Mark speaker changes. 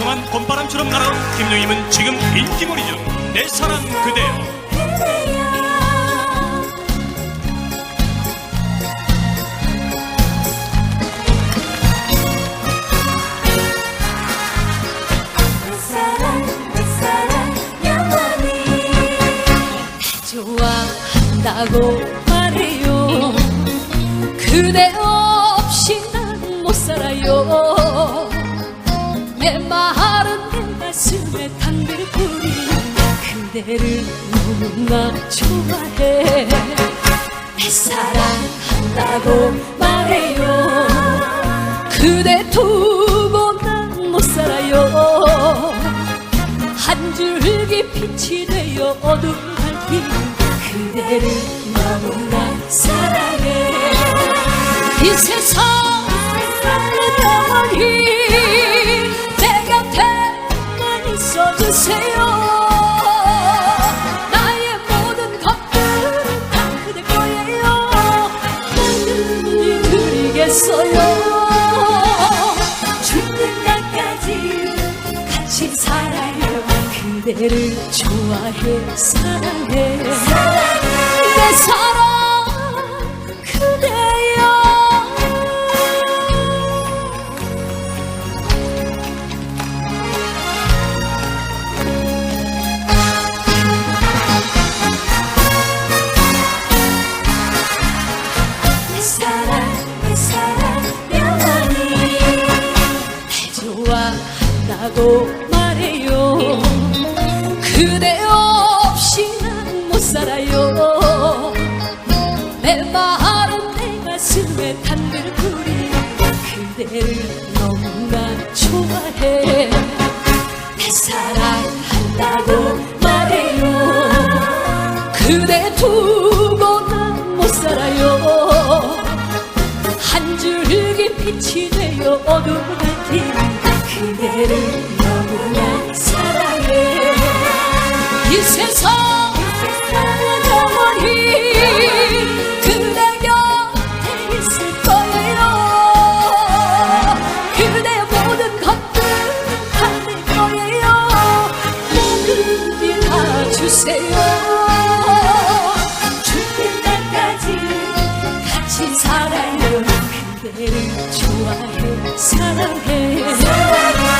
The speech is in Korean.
Speaker 1: 통통한 봄바람처럼 날아온 김용임은 지금 인기몰이 중내 사랑 그대여.
Speaker 2: 영원히.
Speaker 3: 좋아한다고 말해요. 그대 없 내 마른 내 가슴에 담배불이 그대를 너무나 좋아해. 내 사랑한다고 말해요. 그대 두고 난못 살아요. 한 줄기 빛이 되어 어둠 밝힌 그대를 너무나 주세요. 나의 모든 것들은 다 그대 거예요. 나는 드리겠어요. 죽는 날까지 같이 살아요. 그대를 좋아해 사랑해 좋아한다고 말해요. 그대 없이 난 못 살아요. 내 마른 내 가슴에 담배불이 그대를 너무나 좋아해. 내 사랑한다고 말해요. 그대 두고 난 못 살아요. 한 줄기 빛이 되어 어둠 밝힌 그대를 너무나 사랑해. 이 세상 영원히 그대 곁에 있을 거예요. 그대 모든 것들 다내 거예요. 뭐든지 다 주세요. 죽는 날까지 같이 살아요 그대를 좋아해 사랑해, 사랑해.